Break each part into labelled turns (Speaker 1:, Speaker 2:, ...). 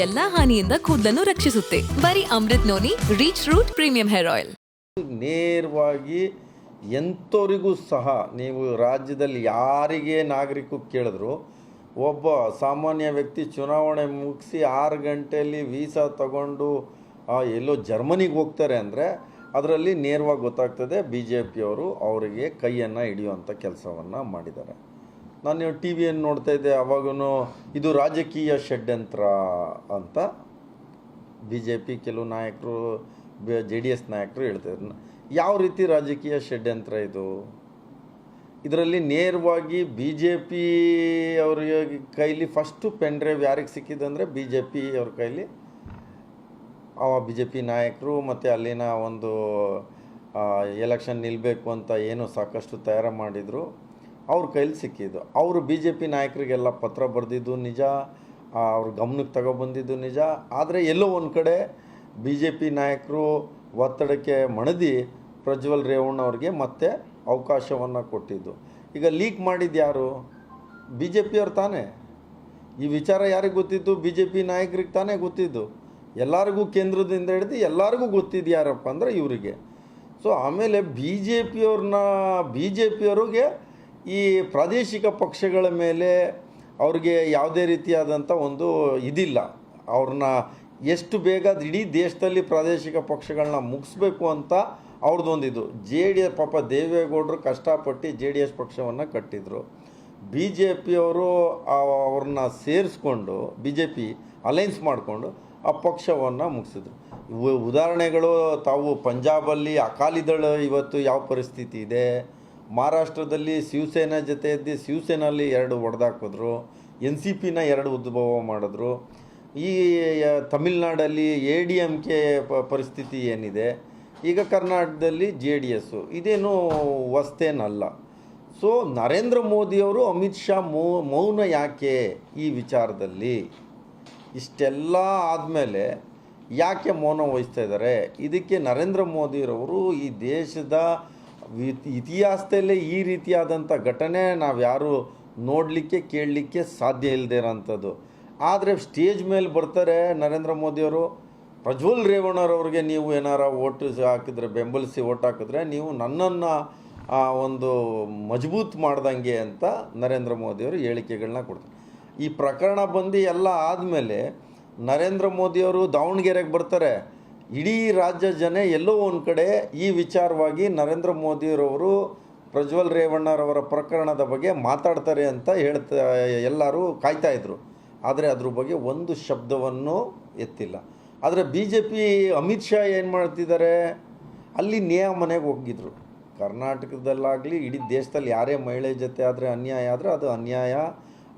Speaker 1: ಎಲ್ಲಾ ಹಾನಿಯಿಂದ ಕೂದಲನ್ನು ರಕ್ಷಿಸುತ್ತೆ. ಬರೀ Amrit noni reach root premium hair oil
Speaker 2: ನೇರವಾಗಿ ಎಂಥವರಿಗೂ ಸಹ ನೀವು ರಾಜ್ಯದಲ್ಲಿ ಯಾರಿಗೆ ನಾಗರಿಕ ಕೇಳಿದ್ರು, ಒಬ್ಬ ಸಾಮಾನ್ಯ ವ್ಯಕ್ತಿ ಚುನಾವಣೆ ಮುಗಿಸಿ ಆರು ಗಂಟೆಯಲ್ಲಿ ವೀಸಾ ತಗೊಂಡು ಎಲ್ಲೋ ಜರ್ಮನಿಗೆ ಹೋಗ್ತಾರೆ ಅಂದರೆ ಅದರಲ್ಲಿ ನೇರವಾಗಿ ಗೊತ್ತಾಗ್ತದೆ ಬಿ ಜೆ ಪಿಯವರು ಅವರಿಗೆ ಕೈಯನ್ನು ಹಿಡಿಯುವಂಥ ಕೆಲಸವನ್ನು ಮಾಡಿದ್ದಾರೆ. ನಾನು ಟಿ ವಿಯನ್ನು ನೋಡ್ತಾ ಇದ್ದೆ ಅವಾಗೂ ಇದು ರಾಜಕೀಯ ಷಡ್ಯಂತ್ರ ಅಂತ ಬಿ ಜೆ ಪಿ ಕೆಲವು ನಾಯಕರು ಜೆ ಡಿ ಎಸ್ ನಾಯಕರು ಹೇಳ್ತಾಯಿದ್ರು ಯಾವ ರೀತಿ ರಾಜಕೀಯ ಷಡ್ಯಂತ್ರ ಇದು? ಇದರಲ್ಲಿ ನೇರವಾಗಿ ಬಿ ಜೆ ಪಿ ಅವ್ರಿಗೆ ಕೈಲಿ ಫಸ್ಟು ಪೆನ್ ಡ್ರೈವ್ ಯಾರಿಗೆ ಸಿಕ್ಕಿದಂದರೆ ಬಿ ಜೆ ಪಿ ಅವ್ರ ಕೈಲಿ? ಅವ ಬಿ ಜೆ ಪಿ ನಾಯಕರು ಮತ್ತು ಅಲ್ಲಿನ ಒಂದು ಎಲೆಕ್ಷನ್ ನಿಲ್ಲಬೇಕು ಅಂತ ಏನು ಸಾಕಷ್ಟು ತಯಾರು ಮಾಡಿದರು. ಅವ್ರ ಕೈಲಿ ಸಿಕ್ಕಿದ್ದು. ಅವರು ಬಿ ಜೆ ಪಿ ನಾಯಕರಿಗೆಲ್ಲ ಪತ್ರ ಬರೆದಿದ್ದು ನಿಜ ಅವ್ರ ಗಮನಕ್ಕೆ ತಗೊಬಂದಿದ್ದು ನಿಜ. ಆದರೆ ಎಲ್ಲೋ ಒಂದು ಕಡೆ ಬಿ ಜೆ ಪಿ ನಾಯಕರು ಒತ್ತಡಕ್ಕೆ ಮಣದಿ ಪ್ರಜ್ವಲ್ ರೇವಣ್ಣ ಅವ್ರಿಗೆ ಮತ್ತೆ ಅವಕಾಶವನ್ನು ಕೊಟ್ಟಿದ್ದು. ಈಗ ಲೀಕ್ ಮಾಡಿದ್ದು ಯಾರು? ಬಿ ಜೆ ಪಿಯವ್ರು ತಾನೇ. ಈ ವಿಚಾರ ಯಾರಿಗೆ ಗೊತ್ತಿತ್ತು ಬಿ ಜೆ ಪಿ ನಾಯಕರಿಗೆ ತಾನೇ ಗೊತ್ತಿದ್ದು. ಎಲ್ಲರಿಗೂ ಕೇಂದ್ರದಿಂದ ಹಿಡಿದು ಎಲ್ಲರಿಗೂ ಗೊತ್ತಿದ್ದು ಯಾರಪ್ಪ ಅಂದರೆ ಇವರಿಗೆ. ಸೊ ಆಮೇಲೆ ಬಿ ಜೆ ಪಿಯವ್ರನ್ನ ಬಿ ಜೆ ಪಿಯವ್ರಿಗೆ ಈ ಪ್ರಾದೇಶಿಕ ಪಕ್ಷಗಳ ಮೇಲೆ ಅವ್ರಿಗೆ ಯಾವುದೇ ರೀತಿಯಾದಂಥ ಒಂದು ಇದಿಲ್ಲ. ಅವ್ರನ್ನ ಎಷ್ಟು ಬೇಗ ಇಡೀ ದೇಶದಲ್ಲಿ ಪ್ರಾದೇಶಿಕ ಪಕ್ಷಗಳನ್ನ ಮುಗಿಸ್ಬೇಕು ಅಂತ ಅವ್ರದ್ದೊಂದಿದು ಜೆ ಡಿ ಎಸ್ ಪಾಪ ದೇವೇಗೌಡರು ಕಷ್ಟಪಟ್ಟು ಜೆ ಡಿ ಎಸ್ ಪಕ್ಷವನ್ನು ಕಟ್ಟಿದರು. ಬಿ ಜೆ ಪಿಯವರು ಅವ್ರನ್ನ ಸೇರಿಸ್ಕೊಂಡು, ಬಿ ಜೆ ಪಿ ಅಲೈನ್ಸ್ ಮಾಡಿಕೊಂಡು ಆ ಪಕ್ಷವನ್ನು ಮುಗಿಸಿದ್ರು. ಉದಾಹರಣೆಗಳು ತಾವು ಪಂಜಾಬಲ್ಲಿ ಅಕಾಲಿದಳ ಇವತ್ತು ಯಾವ ಪರಿಸ್ಥಿತಿ ಇದೆ? ಮಹಾರಾಷ್ಟ್ರದಲ್ಲಿ ಶಿವಸೇನಾ ಜೊತೆ ಇದ್ದು ಶಿವಸೇನಲ್ಲಿ ಎರಡು ಒಡೆದಾಕಿದ್ರು ಎನ್ ಸಿ ಪಿನ ಎರಡು ಉದ್ಭವ ಮಾಡಿದ್ರು. ಈ ತಮಿಳ್ನಾಡಲ್ಲಿ ಎ ಡಿ ಎಂ ಕೆ ಪರಿಸ್ಥಿತಿ ಏನಿದೆ? ಈಗ ಕರ್ನಾಟಕದಲ್ಲಿ ಜೆ ಡಿ ಎಸ್ಸು. ಇದೇನು ವಸ್ತೇನಲ್ಲ ಸೊ, ನರೇಂದ್ರ ಮೋದಿಯವರು ಅಮಿತ್ ಶಾ ಮೌ, ಮೌನ ಯಾಕೆ ಈ ವಿಚಾರದಲ್ಲಿ? ಇಷ್ಟೆಲ್ಲ ಆದಮೇಲೆ ಯಾಕೆ ಮೌನ ವಹಿಸ್ತಾ ಇದ್ದಾರೆ? ಇದಕ್ಕೆ ನರೇಂದ್ರ ಮೋದಿರವರು ಈ ದೇಶದ ಇತಿಹಾಸದಲ್ಲೇ ಈ ರೀತಿಯಾದಂಥ ಘಟನೆ ನಾವು ಯಾರು ನೋಡಲಿಕ್ಕೆ, ಕೇಳಲಿಕ್ಕೆ ಸಾಧ್ಯ ಇಲ್ಲದೆ ಇರೋಂಥದ್ದು. ಆದರೆ ಸ್ಟೇಜ್ ಮೇಲೆ ಬರ್ತಾರೆ ನರೇಂದ್ರ ಮೋದಿಯವರು. ಪ್ರಜ್ವಲ್ ರೇವಣ್ಣರವ್ರಿಗೆ ನೀವು ಏನಾರ ಓಟ್ ಹಾಕಿದ್ರೆ, ಬೆಂಬಲಿಸಿ ಓಟ್ ಹಾಕಿದ್ರೆ ನೀವು ನನ್ನನ್ನು ಒಂದು ಮಜಬೂತ್ ಮಾಡ್ದಂಗೆ ಅಂತ ನರೇಂದ್ರ ಮೋದಿಯವರು ಹೇಳಿಕೆಗಳನ್ನ ಕೊಡ್ತಾರೆ. ಈ ಪ್ರಕರಣ ಬಂದು ಎಲ್ಲ ಆದಮೇಲೆ ನರೇಂದ್ರ ಮೋದಿಯವರು ದಾವಣಗೆರೆಗೆ ಬರ್ತಾರೆ. ಇಡೀ ರಾಜ್ಯ ಜನ ಎಲ್ಲೋ ಒಂದು ಕಡೆ ಈ ವಿಚಾರವಾಗಿ ನರೇಂದ್ರ ಮೋದಿಯರವರು ಪ್ರಜ್ವಲ್ ರೇವಣ್ಣರವರ ಪ್ರಕರಣದ ಬಗ್ಗೆ ಮಾತಾಡ್ತಾರೆ ಅಂತ ಹೇಳ್ತಾ, ಎಲ್ಲರೂ ಕಾಯ್ತಾ ಇದ್ರು. ಆದರೆ ಅದ್ರ ಬಗ್ಗೆ ಒಂದು ಶಬ್ದವನ್ನು ಎತ್ತಿಲ್ಲ. ಆದರೆ B J P Amit Shah ಏನು ಮಾಡ್ತಿದ್ದಾರೆ? ಅಲ್ಲಿ ನ್ಯಾಯ ಮನೆಗೆ ಹೋಗಿದ್ರು. ಕರ್ನಾಟಕದಲ್ಲಾಗಲಿ, ಇಡೀ ದೇಶದಲ್ಲಿ ಯಾರೇ ಮಹಿಳೆ ಜೊತೆ ಆದರೆ ಅನ್ಯಾಯ ಆದರೆ ಅದು ಅನ್ಯಾಯ.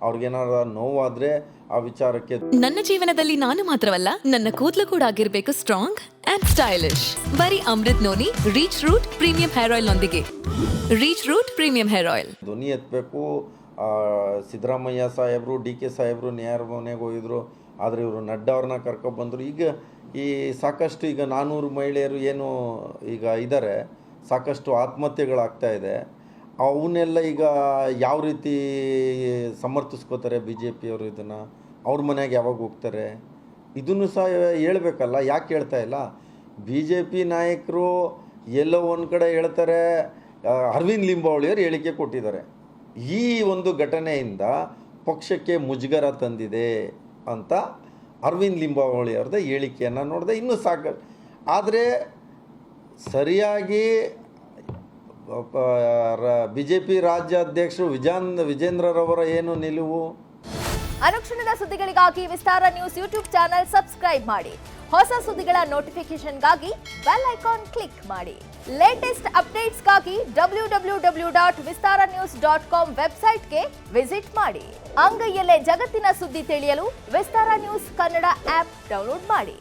Speaker 2: ಅವ್ರಿಗೇನಾರ ನೋವಾದರೆ ಆ ವಿಚಾರಕ್ಕೆ
Speaker 1: ನನ್ನ ಜೀವನದಲ್ಲಿ ನಾನು ಮಾತ್ರವಲ್ಲ ನನ್ನ ಕೂದಲು ಕೂಡ ಆಗಿರ್ಬೇಕು ಸ್ಟ್ರಾಂಗ್ ಅಂಡ್ ಸ್ಟೈಲಿಶ್ ಬರೀ Amrit noni reach root premium hair oil ನೊಂದಿಗೆ. Reach root premium hair oil
Speaker 2: ಧ್ವನಿ ಎತ್ತಬೇಕು ಸಿದ್ದರಾಮಯ್ಯ ಸಾಹೇಬರು ಡಿ ಕೆ ಸಾಹೇಬರು ನೇರ ಮನೆಗೆ ಹೋಗಿದ್ರು. ಆದರೆ ಇವರು ನಡ್ಡಾ ಅವ್ರನ್ನ ಕರ್ಕೊಬಂದರು ಈಗ ಈ ಸಾಕಷ್ಟು ಈಗ ನಾನ್ನೂರು ಮಹಿಳೆಯರು ಏನು ಈಗ ಇದ್ದಾರೆ ಸಾಕಷ್ಟು ಆತ್ಮಹತ್ಯೆಗಳಾಗ್ತಾ ಇದೆ. ಅವನ್ನೆಲ್ಲ ಈಗ ಯಾವ ರೀತಿ ಸಮರ್ಥಿಸ್ಕೋತಾರೆ ಬಿ ಜೆ ಪಿಯವರು ಇದನ್ನು? ಅವ್ರ ಮನೆಗೆ ಯಾವಾಗ ಹೋಗ್ತಾರೆ? ಇದನ್ನು ಸಹ ಹೇಳ್ಬೇಕಲ್ಲ, ಯಾಕೆ ಹೇಳ್ತಾ ಇಲ್ಲ? ಬಿ ಜೆ ಪಿ ನಾಯಕರು ಎಲ್ಲೋ ಒಂದು ಕಡೆ ಹೇಳ್ತಾರೆ ಅರವಿಂದ್ ಲಿಂಬಾವಳಿಯವರು ಹೇಳಿಕೆ ಕೊಟ್ಟಿದ್ದಾರೆ. ಈ ಒಂದು ಘಟನೆಯಿಂದ ಪಕ್ಷಕ್ಕೆ ಮುಜುಗರ ತಂದಿದೆ ಅಂತ ಅರವಿಂದ್ ಲಿಂಬಾವಳಿಯವ್ರದ್ದು ಹೇಳಿಕೆಯನ್ನು ನೋಡಿದೆ ಇನ್ನೂ ಸಾಕು ಆದರೆ ಸರಿಯಾಗಿ ಬಿ ಜೆ ಪಿ ರಾಜ್ಯಾಧ್ಯಕ್ಷರು ವಿಜಾನ್, ವಿಜೇಂದ್ರರವರ ಏನು ನಿಲುವು?
Speaker 3: ಅನುಕ್ಷಣದ ಸುದ್ದಿಗಳಿಗಾಗಿ Vistara news YouTube channel subscribe ಮಾಡಿ. ಹೊಸ ಸುದ್ದಿಗಳ ನೋಟಿಫಿಕೇಶನ್ಗಾಗಿ ಬೆಲ್ ಐಕಾನ್ ಕ್ಲಿಕ್ ಮಾಡಿ. Latest ಅಪ್ಡೇಟ್ಸ್ಗಾಗಿ W W W dot Vistara news dot com ವೆಬ್ಸೈಟ್ಗೆ ವಿಸಿಟ್ ಮಾಡಿ. ಅಂಗೈಯಲ್ಲೇ ಜಗತ್ತಿನ ಸುದ್ದಿ ತಿಳಿಯಲು Vistara news Kannada app download ಮಾಡಿ.